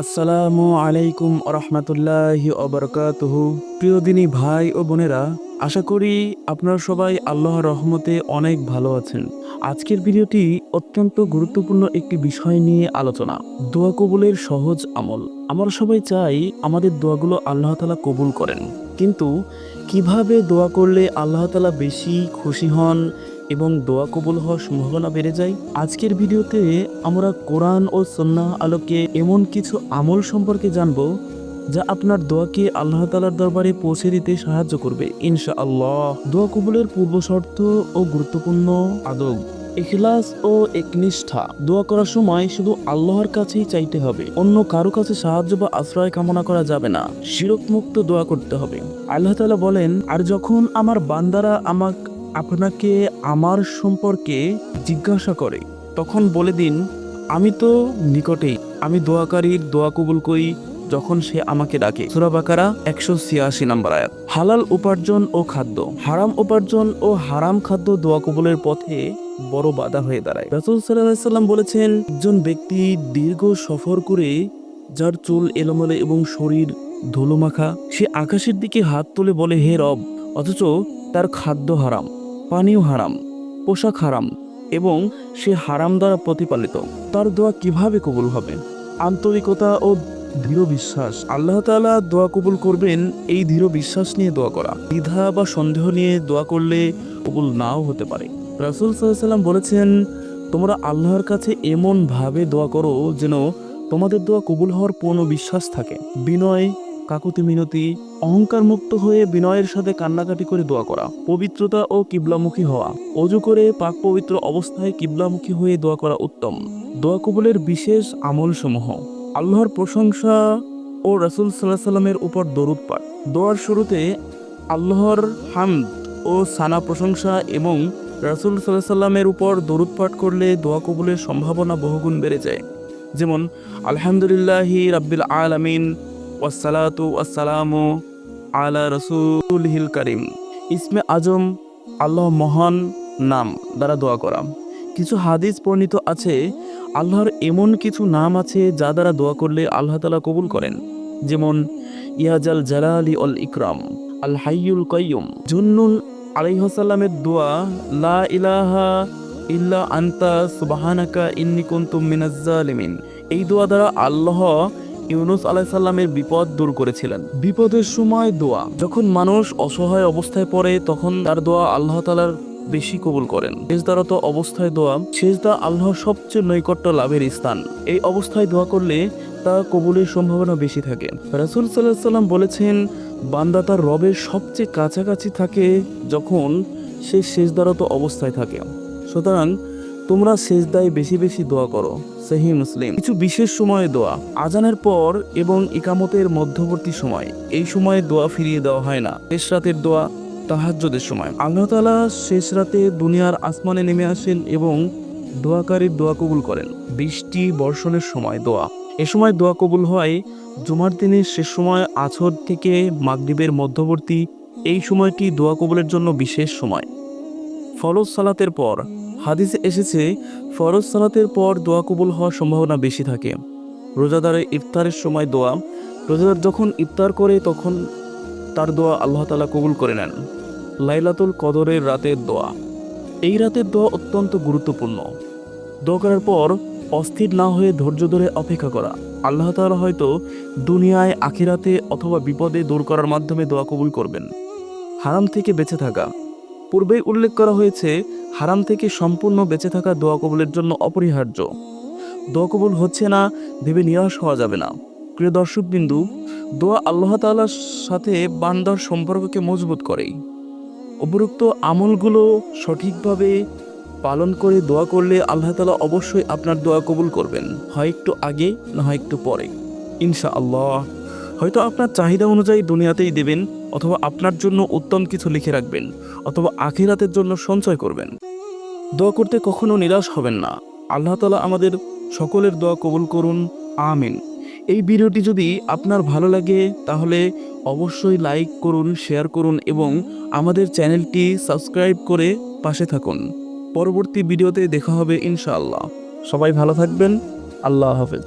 আসসালামু আলাইকুম রহমতুল্লাহি অবরকাতহ প্রিয় দিনী ভাই ও বোনেরা, আশা করি আপনারা সবাই আল্লাহর রহমতে অনেক ভালো আছেন। আজকের ভিডিওটি অত্যন্ত গুরুত্বপূর্ণ একটি বিষয় নিয়ে আলোচনা, দোয়া কবুলের সহজ আমল। আমরা সবাই চাই আমাদের দোয়াগুলো আল্লাহ তালা কবুল করেন। কিন্তু কীভাবে দোয়া করলে আল্লাহ তালা বেশি খুশি হন এবং দোয়া কবুল হওয়ার সম্ভাবনা বেড়ে যায়, আজকের ভিডিওতে আমরা কোরআন ও সন্না আলোকে এমন কিছু আমল সম্পর্কে জানব, যা আপনার দোয়াকে আল্লাহ তালার দরবারে পৌঁছে দিতে সাহায্য করবে ইনশা আল্লাহ দোয়া কবুলের পূর্ব শর্ত ও গুরুত্বপূর্ণ আদব, ইখলাস ও একনিষ্ঠা। দোয়া করার সময় শুধু আল্লাহর কাছেই চাইতে হবে, অন্য কারও কাছে সাহায্য বা আশ্রয় কামনা করা যাবে না। শিরক মুক্ত দোয়া করতে হবে। আল্লাহ তালা বলেন, আর যখন আমার বান্দারা আমাক আপনাকে আমার সম্পর্কে জিজ্ঞাসা করে, তখন বলে দিন, আমি তো নিকটেই, আমি দোয়াকারীর দোয়া কবুল করি যখন সে আমাকে ডাকে। সুরা বাকারা একশো ছিয়াশি নম্বর আয়াত। হালাল উপার্জন ও খাদ্য। হারাম উপার্জন ও হারাম খাদ্য দোয়া কবুলের পথে বড় বাধা হয়ে দাঁড়ায়। রাসুল সাল্লাম বলেছেন, একজন ব্যক্তি দীর্ঘ সফর করে যার চুল এলোমেলো এবং শরীর ধুলোমাখা, সে আকাশের দিকে হাত তুলে বলে, হে রব, অথচ তার খাদ্য হারাম পানীয় হারাম, পোশাক হারাম এবং সে হারাম দ্বারা প্রতিপালিত। তার দোয়া কীভাবে কবুল হবে? আন্তরিকতা ও দৃঢ় বিশ্বাস। আল্লাহ তাআলা দোয়া কবুল করবেন এই দৃঢ় বিশ্বাস নিয়ে দোয়া করা। দ্বিধা বা সন্দেহ নিয়ে দোয়া করলে কবুল নাও হতে পারে। রাসুল সাল্লাম বলেছেন, তোমরা আল্লাহর কাছে এমন ভাবে দোয়া করো যেন তোমাদের দোয়া কবুল হওয়ার পূর্ণ বিশ্বাস থাকে। বিনয় কাকুতি মিনতি অহংকার মুক্ত হয়ে বিনয়ের সাথে কান্নাকাটি করে দোয়া করা, পবিত্রতা ও কিবলামুখী হওয়া। অজু করে পাক পবিত্র অবস্থায় কিবলামুখী হয়ে দোয়া করা উত্তম। দোয়া কবুলের বিশেষ আমলসমূহ। আল্লাহর প্রশংসা ও রাসুল সাল্লাহ সাল্লামের উপর দরুদ পাঠ। দোয়ার শুরুতে আল্লাহর হামদ ও সানা প্রশংসা এবং রাসুল সাল্লাহ সাল্লামের উপর দরুদ পাঠ করলে দোয়া কবুলের সম্ভাবনা বহুগুণ বেড়ে যায়। যেমন, আলহামদুলিল্লাহি রাব্বিল আলামিন ওয়াসালাতু আলা রসুলহিল করিম। ইসমে আজম আল্লাহ মহান নাম দ্বারা দোয়া করা। কিছু হাদিস বর্ণিত আছে, আল্লাহর এমন কিছু নাম আছে যা দ্বারা দোয়া করলে আল্লাহ তালা কবুল করেন। যেমন ইয়াজাল জালালি অল ইকরাম, আল হাইয়ুল কয়ুম জুন্নুল আলাইহসাল্লামের দোয়া, লা ইলাহা ইল্লা আন্তা সুবাহানাকা ইন্নি কুনতুম মিনাজ জালিমিন। এই দোয়া দ্বারা আল্লাহ ইউনুস আলাইসাল্লামের বিপদ দূর করেছিলেন। বিপদের সময় দোয়া। যখন মানুষ অসহায় অবস্থায় পড়ে তখন তার দোয়া আল্লাহ তালার বেশি কবুল করেন। শেষদারত অবস্থায় দোয়া শেষদা আল্লাহর সবচেয়ে নৈকট্য লাভের স্থান। এই অবস্থায় দোয়া করলে তা কবুলের সম্ভাবনা বেশি থাকে। রাসুল সাল্লাহ সাল্লাম বলেছেন বান্দা তার রবের সবচেয়ে কাছাকাছি থাকে যখন সে শেষদারত অবস্থায় থাকে। সুতরাং তোমরা শেষদায় বেশি বেশি দোয়া করো, সেহি মুসলিম। কিছু বিশেষ সময়ে দোয়া। আজানের পর এবং ইকামতের মধ্যবর্তী সময়, এই সময়ে দোয়া ফিরিয়ে দেওয়া হয় না। শেষ রাতের দোয়া তাহাজ্জদের সময়। আল্লাহ তালা শেষ রাতে দুনিয়ার আসমানে নেমে আসেন এবং দোয়াকারীর দোয়া কবুল করেন। বৃষ্টি বর্ষণের সময় দোয়া। এ সময় দোয়া কবুল হয় জুমার দিনের শেষ সময়, আছর থেকে মাগরিবের মধ্যবর্তী। এই সময়টি দোয়া কবুলের জন্য বিশেষ সময়। ফরজ সালাতের পর হাদিসে এসেছে, ফরজ সালাতের পর দোয়া কবুল হওয়ার সম্ভাবনা বেশি থাকে। রোজাদারের ইফতারের সময় দোয়া, রোজাদার যখন ইফতার করে তখন তার দোয়া আল্লাহ তালা কবুল করে নেন। লাইলাতুল কদরের রাতের দোয়া। এই রাতের দোয়া অত্যন্ত গুরুত্বপূর্ণ। দোয়া করার পর অস্থির না হয়ে ধৈর্য ধরে অপেক্ষা করা। আল্লাহ তালা হয়তো দুনিয়ায়, আখিরাতে অথবা বিপদে দূর করার মাধ্যমে দোয়া কবুল করবেন। হারাম থেকে বেঁচে থাকা। পূর্বেই উল্লেখ করা হয়েছে, হারাম থেকে সম্পূর্ণ বেঁচে থাকা দোয়া কবুলের জন্য অপরিহার্য। দোয়া কবুল হচ্ছে না, ভেবে নিরাশ হওয়া যাবে না। প্রিয় দর্শক বিন্দু দোয়া আল্লাহ তাআলার সাথে বান্দার সম্পর্ককে মজবুত করে। উপরোক্ত আমলগুলো সঠিকভাবে পালন করে দোয়া করলে আল্লাহ তাআলা অবশ্যই আপনার দোয়া কবুল করবেন, হয় একটু আগে না হয় একটু পরে। ইনশা আল্লাহ হয়তো আপনার চাহিদা অনুযায়ী দুনিয়াতেই দেবেন অথবা আপনার জন্য উত্তম কিছু লিখে রাখবেন অথবা আখিরাতের জন্য সঞ্চয় করবেন। দোয়া করতে কখনো নিরাশ হবেন না। আল্লাহ তালা আমাদের সকলের দোয়া কবুল করুন। আমিন। এই ভিডিওটি যদি আপনার ভালো লাগে, তাহলে অবশ্যই লাইক করুন, শেয়ার করুন এবং আমাদের চ্যানেলটি সাবস্ক্রাইব করে পাশে থাকুন। পরবর্তী ভিডিওতে দেখা হবে ইনশাআল্লাহ। সবাই ভালো থাকবেন। আল্লাহ হাফেজ।